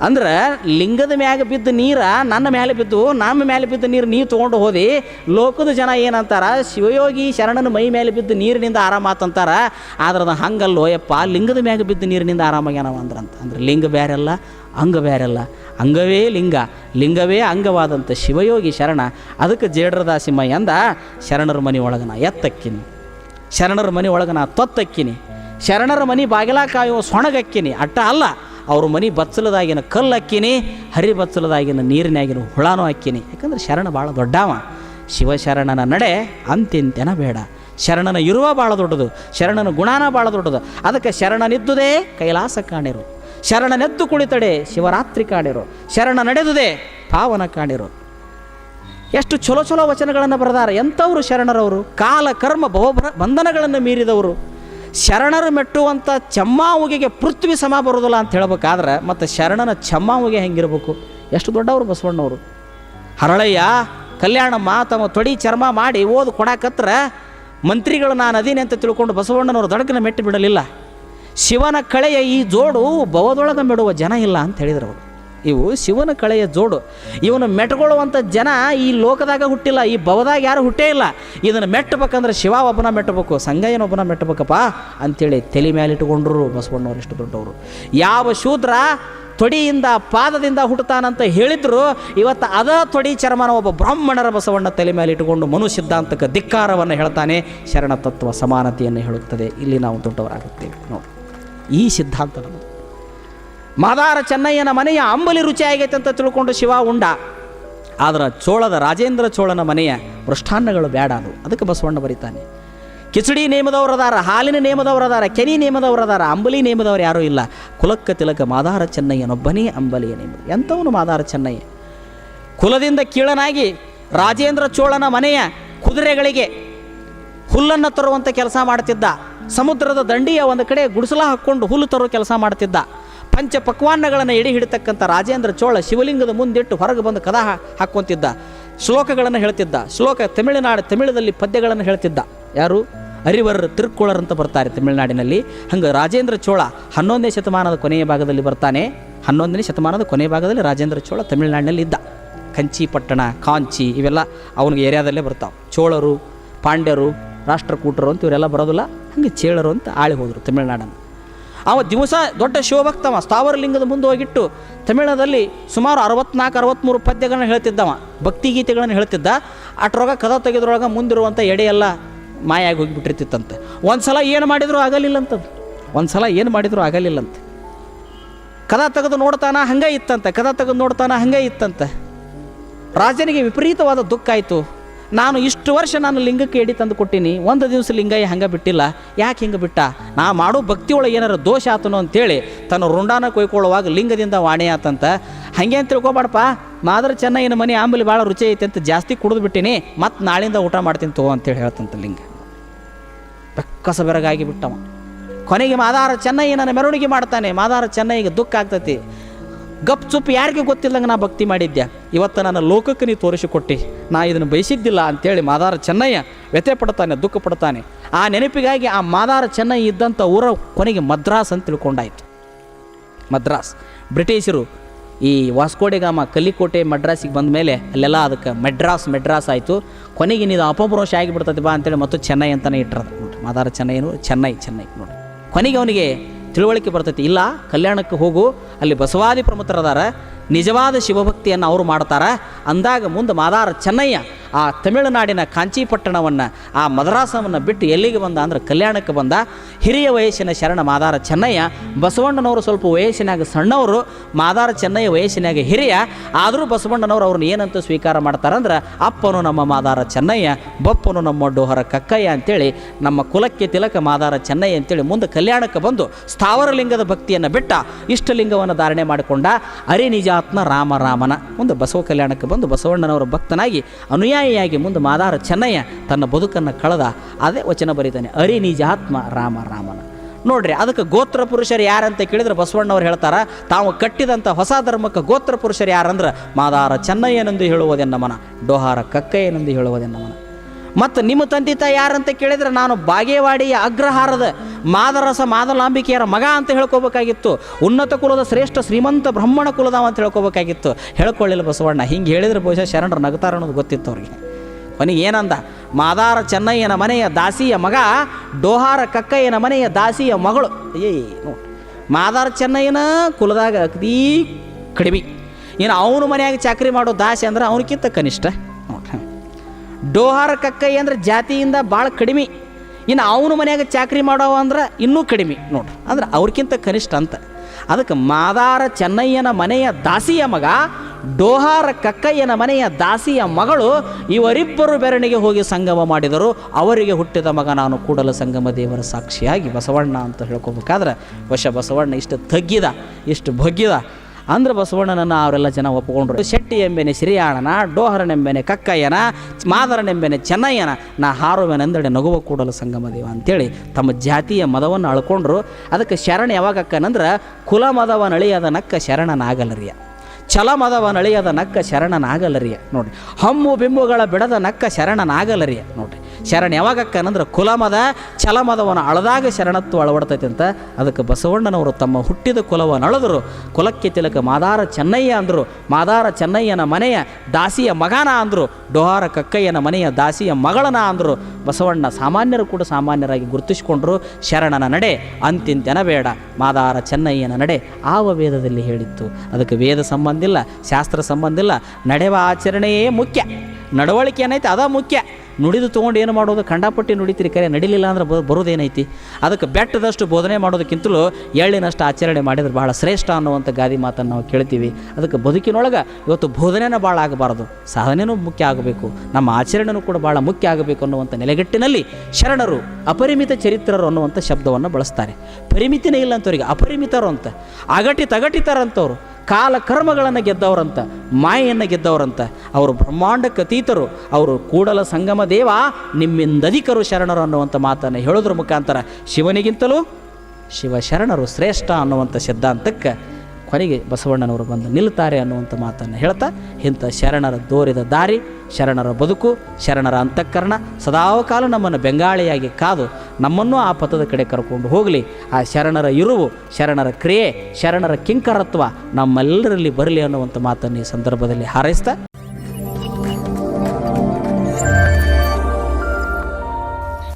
ಅಂದ್ರೆ ಲಿಂಗದ ಮ್ಯಾಗ ಬಿದ್ದ ನೀರ ನನ್ನ ಮೇಲೆ ಬಿದ್ದು, ನಮ್ಮ ಮೇಲೆ ಬಿದ್ದ ನೀರು ನೀವು ತೊಗೊಂಡು ಹೋದಿ. ಲೋಕದ ಜನ ಏನಂತಾರ, ಶಿವಯೋಗಿ ಶರಣನ ಮೈ ಮೇಲೆ ಬಿದ್ದ ನೀರಿನಿಂದ ಆರಾಮ ಆತಂತಾರ. ಆದ್ರೆ ಅದು ಹಂಗಲ್ಲೋ, ಯಪ್ಪ, ಲಿಂಗದ ಮ್ಯಾಗ ಬಿದ್ದ ನೀರಿನಿಂದ ಆರಾಮಾಗ್ಯಾನವ ಅಂದ್ರಂತ. ಅಂದ್ರೆ ಲಿಂಗ ಬೇರೆಲ್ಲ ಅಂಗ ಬೇರೆಲ್ಲ ಅಂಗವೇ ಲಿಂಗ, ಲಿಂಗವೇ ಅಂಗವಾದಂಥ ಶಿವಯೋಗಿ ಶರಣ. ಅದಕ್ಕೆ ಜೇಡ್ರದಾಸಿಮ್ಮ ಎಂದ ಶರಣರ ಮನೆ ಒಳಗನ ಎತ್ತಕ್ಕಿನಿ. ಶರಣರ ಮನೆ ಒಳಗನ ತೊತ್ತಕ್ಕಿನಿ. ಶರಣರ ಮನೆ ಬಾಗಿಲ ಕಾಯುವ ಸೊಣಗಕ್ಕಿನಿ. ಅಟ್ಟ ಅಲ್ಲ ಅವ್ರ ಮನೆ ಬತ್ಸಲದಾಗಿನ ಕಲ್ಲು ಅಕ್ಕಿನಿ ಹರಿ ಬತ್ಸಲದಾಗಿನ ನೀರಿನಾಗಿನ ಹುಳಾನು ಅಕ್ಕಿನಿ ಯಾಕಂದ್ರೆ ಶರಣ ಭಾಳ ದೊಡ್ಡವ. ಶಿವಶರಣನ ನಡೆ ಅಂತಿಂತೆನ ಬೇಡ. ಶರಣನ ಇರುವ ಭಾಳ ದೊಡ್ಡದು, ಶರಣನ ಗುಣಾನ ಭಾಳ ದೊಡ್ಡದು. ಅದಕ್ಕೆ ಶರಣನಿದ್ದುದೇ ಕೈಲಾಸ ಕಾಣಿರು. ಶರಣನೆದ್ದು ಕುಳಿತಡೆ ಶಿವರಾತ್ರಿ ಕಾಣಿರು. ಶರಣ ನಡೆದುದೇ ಪಾವನ ಕಾಣಿರು. ಎಷ್ಟು ಚಲೋ ಚಲೋ ವಚನಗಳನ್ನು ಬರೆದಾರೆ. ಎಂಥವ್ರು ಶರಣರವರು? ಕಾಲ, ಕರ್ಮ ಬಹುಭ್ರ ಬಂಧನಗಳನ್ನು ಮೀರಿದವರು. ಶರಣರು ಮೆಟ್ಟುವಂಥ ಚಮ್ಮಾವುಗೆಗೆ ಪೃಥ್ವಿ ಸಮ ಬರೋದಿಲ್ಲ ಅಂತ ಹೇಳ್ಬೇಕಾದ್ರೆ ಮತ್ತು ಶರಣನ ಚಮ್ಮಾವುಗೆ ಹೆಂಗಿರಬೇಕು? ಎಷ್ಟು ದೊಡ್ಡವರು ಬಸವಣ್ಣವರು. ಹರಳಯ್ಯ, ಕಲ್ಯಾಣಮ್ಮ, ತಮ್ಮ ತೊಡಿ ಚರ್ಮ ಮಾಡಿ ಓದು ಕೊಡಾಕತ್ರ ಮಂತ್ರಿಗಳು ನಾನು ಅದೀನಿ ಅಂತ ತಿಳ್ಕೊಂಡು ಬಸವಣ್ಣನವರು ದಡಕನ ಮೆಟ್ಟು ಬಿಡಲಿಲ್ಲ. ಶಿವನ ಕಳೆಯ ಈ ಜೋಡು ಬವದೊಳಗ ಮೆಡುವ ಜನ ಇಲ್ಲ ಅಂತ ಹೇಳಿದರು ಅವರು. ಇವು ಶಿವನ ಕಳೆಯ ಜೋಡು. ಇವನು ಮೆಟ್ಕೊಳ್ಳುವಂಥ ಜನ ಈ ಲೋಕದಾಗ ಹುಟ್ಟಿಲ್ಲ, ಈ ಭವದಾಗ ಯಾರು ಹುಟ್ಟೇ ಇಲ್ಲ. ಇದನ್ನು ಮೆಟ್ಟಬೇಕಂದ್ರೆ ಶಿವ ಒಬ್ಬನ ಮೆಟ್ಟಬೇಕು, ಸಂಗಯ್ಯನ ಒಬ್ಬನ ಮೆಟ್ಟಬೇಕಪ್ಪ ಅಂತೇಳಿ ತಲೆ ಮೇಲೆ ಇಟ್ಟುಕೊಂಡ್ರು ಬಸವಣ್ಣವ್ರು ಇಷ್ಟು ದೊಡ್ಡವರು. ಯಾವ ಶೂದ್ರ ತೊಡಿಯಿಂದ ಪಾದದಿಂದ ಹುಟ್ಟುತ್ತಾನಂತ ಹೇಳಿದ್ರು, ಇವತ್ತು ಅದ ತೊಡಿ ಚರ್ಮನ ಒಬ್ಬ ಬ್ರಾಹ್ಮಣರ ಬಸವಣ್ಣ ತಲೆ ಮೇಲೆ ಇಟ್ಟುಕೊಂಡು ಮನು ಸಿದ್ಧಾಂತಕ್ಕೆ ಧಿಕ್ಕಾರವನ್ನು ಹೇಳ್ತಾನೆ ಶರಣ ತತ್ವ ಸಮಾನತೆಯನ್ನು ಹೇಳುತ್ತದೆ. ಇಲ್ಲಿ ನಾವು ದೊಡ್ಡವರಾಗುತ್ತೇವೆ. ನೋಡಿ, ಈ ಸಿದ್ಧಾಂತ ನಮ್ಮದು ಮಾದಾರ ಚೆನ್ನಯ್ಯನ ಮನೆಯ ಅಂಬಲಿ ರುಚಿ ಆಗೈತೆ ಅಂತ ತಿಳ್ಕೊಂಡು ಶಿವ ಉಂಡ. ಆದ್ರೆ ಚೋಳದ ರಾಜೇಂದ್ರ ಚೋಳನ ಮನೆಯ ಮೃಷ್ಟಾನ್ನಗಳು ಬೇಡ ಅದು. ಅದಕ್ಕೆ ಬಸವಣ್ಣ ಬರೀತಾನೆ. ಕಿಚಡಿ ನೇಮದವ್ರು ಅದಾರ, ಹಾಲಿನ ನೇಮದವ್ರು ಅದಾರ ಕೆನಿ ನೇಮದವ್ರು ಅದಾರ, ಅಂಬಲಿ ನೇಮದವರು ಯಾರೂ ಇಲ್ಲ. ಕುಲಕ್ಕ ತಿಲಕ ಮಾದಾರ ಚೆನ್ನಯ್ಯನೊಬ್ಬನೇ ಅಂಬಲಿಯ ನೇಮ ಎಂಥವನು ಮಾದಾರ ಚೆನ್ನಯ್ಯ? ಕುಲದಿಂದ ಕೀಳನಾಗಿ ರಾಜೇಂದ್ರ ಚೋಳನ ಮನೆಯ ಕುದುರೆಗಳಿಗೆ ಹುಲ್ಲನ್ನು ತರುವಂಥ ಕೆಲಸ ಮಾಡ್ತಿದ್ದ. ಸಮುದ್ರದ ದಂಡಿಯ ಒಂದು ಕಡೆ ಗುಡಿಸಲ ಹಾಕ್ಕೊಂಡು ಹುಲ್ಲು ತರೋ ಕೆಲಸ ಮಾಡ್ತಿದ್ದ. ಪಂಚ ಪಕ್ವಾನ್ನಗಳನ್ನು ಎಡಿ ರಾಜೇಂದ್ರ ಚೋಳ ಶಿವಲಿಂಗದ ಮುಂದಿಟ್ಟು ಹೊರಗೆ ಬಂದು ಕದ ಹಾಕ್ಕೊಂತಿದ್ದ ಶ್ಲೋಕಗಳನ್ನು ಹೇಳ್ತಿದ್ದ. ಶ್ಲೋಕ ತಮಿಳುನಾಡು ತಮಿಳದಲ್ಲಿ ಪದ್ಯಗಳನ್ನು ಹೇಳ್ತಿದ್ದ. ಯಾರು? ಅರಿವರ್ ತಿರುಕ್ಕುಳರ್ ಅಂತ ಬರ್ತಾರೆ ತಮಿಳುನಾಡಿನಲ್ಲಿ. ಹಂಗೆ ರಾಜೇಂದ್ರ ಚೋಳ ಹನ್ನೊಂದನೇ ಶತಮಾನದ ಕೊನೆಯ ಭಾಗದಲ್ಲಿ ಬರ್ತಾನೆ. ಹನ್ನೊಂದನೇ ಶತಮಾನದ ಕೊನೆಯ ಭಾಗದಲ್ಲಿ ರಾಜೇಂದ್ರ ಚೋಳ ತಮಿಳುನಾಡಿನಲ್ಲಿ ಇದ್ದ. ಕಂಚಿ, ಪಟ್ಟಣ, ಕಾಂಚಿ ಇವೆಲ್ಲ ಅವನಿಗೆ ಏರಿಯಾದಲ್ಲೇ ಬರ್ತಾವೆ. ಚೋಳರು, ಪಾಂಡ್ಯರು, ರಾಷ್ಟ್ರಕೂಟರು ಅಂತ ಇವರೆಲ್ಲ ಬರೋದಿಲ್ಲ. ಹಂಗೆ ಚೇಳರು ಅಂತ ಆಳಿ ಹೋದರು ತಮಿಳುನಾಡನ್ನು. ಅವ ದಿವಸ ದೊಡ್ಡ ಶಿವಭಕ್ತವ, ಸ್ಥಾವರಲಿಂಗದ ಮುಂದೆ ಹೋಗಿಟ್ಟು ತಮಿಳದಲ್ಲಿ ಸುಮಾರು ಅರವತ್ನಾಲ್ಕು ಅರವತ್ತ್ಮೂರು ಪದ್ಯಗಳನ್ನ ಹೇಳ್ತಿದ್ದವ, ಭಕ್ತಿಗೀತೆಗಳನ್ನು ಹೇಳ್ತಿದ್ದ. ಅಟ್ರೊಳಗೆ ಕದ ತೆಗೆದ್ರೊಳಗೆ ಮುಂದಿರುವಂಥ ಎಡೆ ಎಲ್ಲ ಮಾಯಾಗಿ ಹೋಗಿಬಿಟ್ಟಿರ್ತಿತ್ತಂತೆ. ಒಂದು ಸಲ ಏನು ಮಾಡಿದರೂ ಆಗಲಿಲ್ಲ ಅಂತದ್ದು ಒಂದು ಸಲ ಏನು ಮಾಡಿದರೂ ಆಗಲಿಲ್ಲಂತೆ. ಕದ ತೆಗೆದು ನೋಡ್ತಾನ ಹಂಗೆ ಇತ್ತಂತೆ, ಕದ ತೆಗೆದು ನೋಡ್ತಾನ ಹಂಗೆ ಇತ್ತಂತೆ. ರಾಜನಿಗೆ ವಿಪರೀತವಾದ ದುಃಖ ಆಯಿತು. ನಾನು ಇಷ್ಟು ವರ್ಷ ನಾನು ಲಿಂಗಕ್ಕೆ ಎಡಿ ತಂದು ಕೊಟ್ಟೀನಿ, ಒಂದು ದಿವಸ ಲಿಂಗಯ್ಯ ಹಂಗೆ ಬಿಟ್ಟಿಲ್ಲ. ಯಾಕೆ ಹಿಂಗೆ ಬಿಟ್ಟ? ನಾ ಮಾಡೋ ಭಕ್ತಿ ಒಳಗೆ ಏನಾರ ದೋಷ ಆತನೋ ಅಂತೇಳಿ ತನ್ನ ರುಂಡಾನ ಕೊಯ್ಕೊಳ್ಳುವಾಗ ಲಿಂಗದಿಂದ ವಾಣಿ ಆತಂತ, ಹಂಗೆ ಅಂತ ತಿಳ್ಕೊಬಾಡಪ್ಪ. ಮಾದ್ರ ಚೆನ್ನೈನ ಮನೆ ಆಂಬಲಿ ಭಾಳ ರುಚಿ ಐತೆ ಅಂತ ಜಾಸ್ತಿ ಕುಡಿದು ಬಿಟ್ಟಿನಿ, ಮತ್ತು ನಾಳಿಂದ ಊಟ ಮಾಡ್ತೀನಿ ತಗೋ ಅಂತೇಳಿ ಹೇಳ್ತಂತ ಲಿಂಗ. ಬೆಕ್ಕಸ ಬೆರಗಾಗಿ ಬಿಟ್ಟವ. ಕೊನೆಗೆ ಮಾದಾರ ಚೆನ್ನಯ್ಯನ ಮೆರವಣಿಗೆ ಮಾಡ್ತಾನೆ. ಮಾದಾರ ಚೆನ್ನೈಗೆ ದುಃಖ ಆಗ್ತತಿ. ಗಪ್ ಚುಪ್ ಯಾರಿಗೆ ಗೊತ್ತಿಲ್ಲಂಗೆ ನಾ ಭಕ್ತಿ ಮಾಡಿದ್ದೆ ಇವತ್ತು ನನ್ನ ಲೋಕಕ್ಕೆ ನೀ ತೋರಿಸಿಕೊಟ್ಟಿ. ನಾ ಇದನ್ನು ಬಯಸಿದ್ದಿಲ್ಲ ಅಂತೇಳಿ ಮಾದಾರ ಚೆನ್ನಯ್ಯ ವ್ಯಥೆ ಪಡ್ತಾನೆ ದುಃಖ ಪಡ್ತಾನೆ ಆ ನೆನಪಿಗಾಗಿ ಆ ಮಾದಾರ ಚೆನ್ನಯ್ಯ ಇದ್ದಂಥ ಊರ ಕೊನೆಗೆ ಮದ್ರಾಸ್ ಅಂತ ತಿಳ್ಕೊಂಡಾಯಿತು. ಮದ್ರಾಸ್. ಬ್ರಿಟಿಷರು ಈ ವಾಸ್ಕೋಡೆಗಾಮ ಕಲ್ಲಿಕೋಟೆ ಮಡ್ರಾಸಿಗೆ ಬಂದ ಮೇಲೆ ಅಲ್ಲೆಲ್ಲ ಅದಕ್ಕೆ ಮೆಡ್ರಾಸ್ ಮೆಡ್ರಾಸ್ ಆಯಿತು. ಕೊನೆಗೆ ನೀನು ಅಪಭ್ರಂಶ ಆಗಿಬಿಡ್ತದೆ ಬಾ ಅಂತೇಳಿ ಮತ್ತು ಚೆನ್ನೈ ಅಂತಲೇ ಇಟ್ಟರು ನೋಡಿರಿ ಮಾದಾರ ಚೆನ್ನೈನು ಚೆನ್ನೈ ಚೆನ್ನೈ ನೋಡಿ. ಕೊನೆಗೆ ಅವನಿಗೆ ತಿಳುವಳಿಕೆ ಬರ್ತೈತಿ. ಇಲ್ಲ, ಕಲ್ಯಾಣಕ್ಕೆ ಹೋಗು. ಅಲ್ಲಿ ಬಸವಾದಿ ಪ್ರಮುಖರದಾರ. ನಿಜವಾದ ಶಿವಭಕ್ತಿಯನ್ನು ಅವರು ಮಾಡ್ತಾರೆ. ಅಂದಾಗ ಮುಂದೆ ಮಾದಾರ ಚೆನ್ನಯ್ಯ ಆ ತಮಿಳುನಾಡಿನ ಕಾಂಚಿಪಟ್ಟಣವನ್ನು, ಆ ಮದ್ರಾಸವನ್ನು ಬಿಟ್ಟು ಎಲ್ಲಿಗೆ ಬಂದ ಅಂದರೆ ಕಲ್ಯಾಣಕ್ಕೆ ಬಂದ ಹಿರಿಯ ವಯಸ್ಸಿನ ಶರಣ ಮಾದಾರ ಚೆನ್ನಯ್ಯ. ಬಸವಣ್ಣನವರು ಸ್ವಲ್ಪ ವಯಸ್ಸಿನಾಗ ಸಣ್ಣವರು, ಮಾದಾರ ಚೆನ್ನಯ್ಯ ವಯಸ್ಸಿನಾಗ ಹಿರಿಯ. ಆದರೂ ಬಸವಣ್ಣನವರು ಅವ್ರನ್ನ ಏನಂತ ಸ್ವೀಕಾರ ಮಾಡ್ತಾರಂದ್ರೆ ಅಪ್ಪನು ನಮ್ಮ ಮಾದಾರ ಚೆನ್ನಯ್ಯ, ಬಪ್ಪನು ನಮ್ಮ ಡೋಹರ ಕಕ್ಕಯ್ಯ ಅಂತೇಳಿ ನಮ್ಮ ಕುಲಕ್ಕೆ ತಿಲಕ ಮಾದಾರ ಚೆನ್ನಯ್ಯ ಅಂತೇಳಿ ಮುಂದೆ ಕಲ್ಯಾಣಕ್ಕೆ ಬಂದು ಸ್ಥಾವರಲಿಂಗದ ಭಕ್ತಿಯನ್ನು ಬಿಟ್ಟ ಇಷ್ಟಲಿಂಗವನ್ನು ಧಾರಣೆ ಮಾಡಿಕೊಂಡ ಅರಿನಿಜಾತ್ಮ ರಾಮ ರಾಮನ ಮುಂದೆ ಬಸವ ಕಲ್ಯಾಣಕ್ಕೆ ಬಂದು ಬಸವಣ್ಣನವರ ಭಕ್ತನಾಗಿ ಅನುಯಾಯಿಯಾಗಿ ಮುಂದೆ ಮಾದಾರ ಚೆನ್ನಯ್ಯ ತನ್ನ ಬದುಕನ್ನು ಕಳೆದ ಅದೇ ವಚನ ಬರೀತಾನೆ, ಅರಿ ನಿಜಾತ್ಮ ರಾಮ, ರಾಮನ. ನೋಡ್ರಿ, ಅದಕ್ಕೆ ಗೋತ್ರ ಪುರುಷರು ಯಾರಂತ ಕೇಳಿದ್ರೆ ಬಸವಣ್ಣವ್ರು ಹೇಳ್ತಾರ, ತಾವು ಕಟ್ಟಿದಂಥ ಹೊಸ ಧರ್ಮಕ್ಕೆ ಗೋತ್ರ ಪುರುಷರು ಯಾರಂದ್ರೆ ಮಾದಾರ ಚೆನ್ನಯ್ಯನೆಂದು ಹೇಳುವುದೆನ್ನಮನ, ಡೋಹಾರ ಕಕ್ಕಯ್ಯನೆಂದು ಹೇಳುವುದೆನ್ನಮನ. ಮತ್ತು ನಿಮ್ಮ ತಂದೆ ತಾಯಿ ಯಾರಂತ ಕೇಳಿದ್ರೆ ನಾನು ಬಾಗೇವಾಡಿಯ ಅಗ್ರಹಾರದ ಮಾದರಸ ಮಾದಲಾಂಬಿಕೆಯರ ಮಗ ಅಂತ ಹೇಳ್ಕೋಬೇಕಾಗಿತ್ತು. ಉನ್ನತ ಕುಲದ ಶ್ರೇಷ್ಠ ಶ್ರೀಮಂತ ಬ್ರಹ್ಮಣ ಕುಲದವ ಅಂತ ಹೇಳ್ಕೋಬೇಕಾಗಿತ್ತು. ಹೇಳ್ಕೊಳ್ಳಿಲ್ಲ ಬಸವಣ್ಣ, ಹಿಂಗೆ ಹೇಳಿದ್ರೆ ಬಹುಶಃ ಶರಣರು ನಗ್ತಾರ ಅನ್ನೋದು ಗೊತ್ತಿತ್ತು ಅವ್ರಿಗೆ. ಕೊನೆಗೆ ಏನಂದ? ಮಾದಾರ ಚೆನ್ನಯ್ಯನ ಮನೆಯ ದಾಸಿಯ ಮಗ, ಡೋಹಾರ ಕಕ್ಕಯ್ಯನ ಮನೆಯ ದಾಸಿಯ ಮಗಳು. ಏ, ನೋಡಿ. ಮಾದಾರ ಚೆನ್ನಯ್ಯನ ಕುಲದಾಗ ಅತೀ ಕಡಿಮೆ. ಇನ್ನು ಅವನ ಮನ್ಯಾಗ ಚಾಕ್ರಿ ಮಾಡೋ ದಾಸಿ ಅಂದ್ರೆ ಅವನಕ್ಕಿಂತ ಕನಿಷ್ಠ. ಡೋಹಾರ ಕಕ್ಕೈ ಅಂದ್ರೆ ಜಾತಿಯಿಂದ ಭಾಳ ಕಡಿಮೆ. ಇನ್ನು ಅವನ ಮನೆಯಾಗ ಚಾಕ್ರಿ ಮಾಡೋವ ಅಂದ್ರೆ ಇನ್ನೂ ಕಡಿಮೆ ನೋಡ್ರಿ. ಅಂದ್ರೆ ಅವ್ರಕ್ಕಿಂತ ಕನಿಷ್ಠ ಅಂತ. ಅದಕ್ಕೆ ಮಾದಾರ ಚೆನ್ನಯ್ಯನ ಮನೆಯ ದಾಸಿಯ ಮಗ, ಡೋಹಾರ ಕಕ್ಕಯ್ಯನ ಮನೆಯ ದಾಸಿಯ ಮಗಳು ಇವರಿಬ್ಬರು ಬೆರಣಿಗೆ ಹೋಗಿ ಸಂಗಮ ಮಾಡಿದರು. ಅವರಿಗೆ ಹುಟ್ಟಿದ ಮಗ ನಾನು ಕೂಡಲ ಸಂಗಮ ದೇವರ ಸಾಕ್ಷಿಯಾಗಿ ಬಸವಣ್ಣ ಅಂತ ಹೇಳ್ಕೊಬೇಕಾದ್ರೆ, ವಶ ಬಸವಣ್ಣ ಇಷ್ಟು ತಗ್ಗಿದ, ಇಷ್ಟು ಬಗ್ಗಿದ ಅಂದ್ರೆ ಬಸವಣ್ಣನನ್ನು ಅವರೆಲ್ಲ ಜನ ಒಪ್ಪಿಕೊಂಡ್ರು ಶೆಟ್ಟಿ ಎಂಬೆನೆ ಸಿರಿಯಾಣನ ಡೋಹರನೆಂಬೆನೆ ಕಕ್ಕಯ್ಯನ, ಮಾದರನೆಂಬೆನೆ ಚೆನ್ನಯ್ಯನ, ನಾ ಹಾರುವೆನೆಂದಡೆ ನಗುವ ಕೂಡಲು ಸಂಗಮ ದೇವ ಅಂತೇಳಿ ತಮ್ಮ ಜಾತಿಯ ಮದವನ್ನು ಅಳ್ಕೊಂಡ್ರು. ಅದಕ್ಕೆ ಶರಣ ಯಾವಾಗ ಅಕ್ಕನಂದ್ರೆ, ಕುಲ ಮದವನಳಿಯದ ನಕ್ಕ ಶರಣನಾಗಲರಿಯ. ಛಲ ಮದವ ನಳಿಯದ ನಕ್ಕ ಶರಣನಾಗಲರಿಯ. ನೋಡ್ರಿ, ಹಮ್ಮು ಬಿಂಬುಗಳ ಬಿಡದ ನಕ್ಕ ಶರಣನಾಗಲರಿಯ. ನೋಡ್ರಿ ಶರಣ ಯಾವಾಗ ಅಕ್ಕನಂದ್ರೆ ಕುಲಮದ, ಛಲಮದವನ ಅಳದಾಗ ಶರಣತ್ವ ಅಳವಡ್ತೈತೆ ಅಂತ ಅದಕ್ಕೆ ಬಸವಣ್ಣನವರು ತಮ್ಮ ಹುಟ್ಟಿದ ಕುಲವನ್ನು ಅಳದರು. ಕುಲಕ್ಕೆ ತಿಲಕ ಮಾದಾರ ಚೆನ್ನಯ್ಯ ಅಂದರು. ಮಾದಾರ ಚೆನ್ನಯ್ಯನ ಮನೆಯ ದಾಸಿಯ ಮಗನ ಅಂದರು. ಡೋಹಾರ ಕಕ್ಕಯ್ಯನ ಮನೆಯ ದಾಸಿಯ ಮಗಳನ ಅಂದರು. ಬಸವಣ್ಣ ಸಾಮಾನ್ಯರು ಕೂಡ ಸಾಮಾನ್ಯರಾಗಿ ಗುರುತಿಸಿಕೊಂಡರು. ಶರಣನ ನಡೆ ಅಂತಿಂತೆನ ಬೇಡ. ಮಾದಾರ ಚೆನ್ನಯ್ಯನ ನಡೆ ಆವ ವೇದದಲ್ಲಿ ಹೇಳಿತ್ತು. ಅದಕ್ಕೆ ವೇದ ಸಂಬಂಧಿಲ್ಲ ಶಾಸ್ತ್ರ ಸಂಬಂಧಿಲ್ಲ ನಡೆವ ಆಚರಣೆಯೇ ಮುಖ್ಯ. ನಡವಳಿಕೆ ಏನೈತೆ? ಅದ ಮುಖ್ಯ. ನುಡಿದು ತೊಗೊಂಡು ಏನು ಮಾಡೋದು? ಖಂಡಾಪಟ್ಟಿ ನುಡಿತೀರಿ ಕರೆ, ನಡಿಲಿಲ್ಲ ಅಂದ್ರೆ ಬರೋದೇನೈತಿ? ಅದಕ್ಕೆ ಬೆಟ್ಟದಷ್ಟು ಬೋಧನೆ ಮಾಡೋದಕ್ಕಿಂತಲೂ ಎಳ್ಳಿನಷ್ಟು ಆಚರಣೆ ಮಾಡಿದ್ರೆ ಭಾಳ ಶ್ರೇಷ್ಠ ಅನ್ನುವಂಥ ಗಾದಿ ಮಾತನ್ನು ನಾವು ಕೇಳ್ತೀವಿ. ಅದಕ್ಕೆ ಬದುಕಿನೊಳಗೆ ಇವತ್ತು ಬೋಧನೆನ ಭಾಳ ಆಗಬಾರ್ದು. ಸಾಧನೆಯೂ ಮುಖ್ಯ ಆಗಬೇಕು. ನಮ್ಮ ಆಚರಣೆಯೂ ಕೂಡ ಭಾಳ ಮುಖ್ಯ ಆಗಬೇಕು ಅನ್ನುವಂಥ ನೆಲೆಗಟ್ಟಿನಲ್ಲಿ ಶರಣರು ಅಪರಿಮಿತ ಚರಿತ್ರರು ಅನ್ನುವಂಥ ಶಬ್ದವನ್ನು ಬಳಸ್ತಾರೆ. ಪರಿಮಿತಿನೇ ಇಲ್ಲ ಅಂತವ್ರಿಗೆ, ಅಪರಿಮಿತರು ಅಂತ. ಅಗಟಿ ತಗಟಿತರಂಥವ್ರು ಕಾಲ ಕರ್ಮಗಳನ್ನು ಗೆದ್ದವರಂತ, ಮಾಯೆಯನ್ನು ಗೆದ್ದವರಂತ. ಅವರು ಬ್ರಹ್ಮಾಂಡಕ್ಕೆ ಅತೀತರು ಅವರು ಕೂಡಲ ಸಂಗಮ ದೇವ ನಿಮ್ಮಿಂದಧಿಕರು ಶರಣರು ಅನ್ನುವಂಥ ಮಾತನ್ನು ಹೇಳೋದ್ರ ಮುಖಾಂತರ ಶಿವನಿಗಿಂತಲೂ ಶಿವ ಶರಣರು ಶ್ರೇಷ್ಠ ಅನ್ನುವಂಥ ಸಿದ್ಧಾಂತಕ್ಕೆ ಕೊನೆಗೆ ಬಸವಣ್ಣನವರು ಬಂದು ನಿಲ್ತಾರೆ ಅನ್ನುವಂಥ ಮಾತನ್ನು ಹೇಳ್ತಾ, ಇಂಥ ಶರಣರ ದೋರಿದ ದಾರಿ, ಶರಣರ ಬದುಕು, ಶರಣರ ಅಂತಃಕರಣ ಸದಾಕಾಲ ನಮ್ಮನ್ನು ಬೆಂಗಾಳಿಯಾಗಿ ಕಾದು ನಮ್ಮನ್ನು ಆ ಪಥದ ಕಡೆ ಕರ್ಕೊಂಡು ಹೋಗಲಿ. ಆ ಶರಣರ ಇರುವು, ಶರಣರ ಕ್ರಿಯೆ, ಶರಣರ ಕಿಂಕರತ್ವ ನಮ್ಮೆಲ್ಲರಲ್ಲಿ ಬರಲಿ ಅನ್ನುವಂಥ ಮಾತನ್ನು ಈ ಸಂದರ್ಭದಲ್ಲಿ ಹಾರೈಸ್ತಾ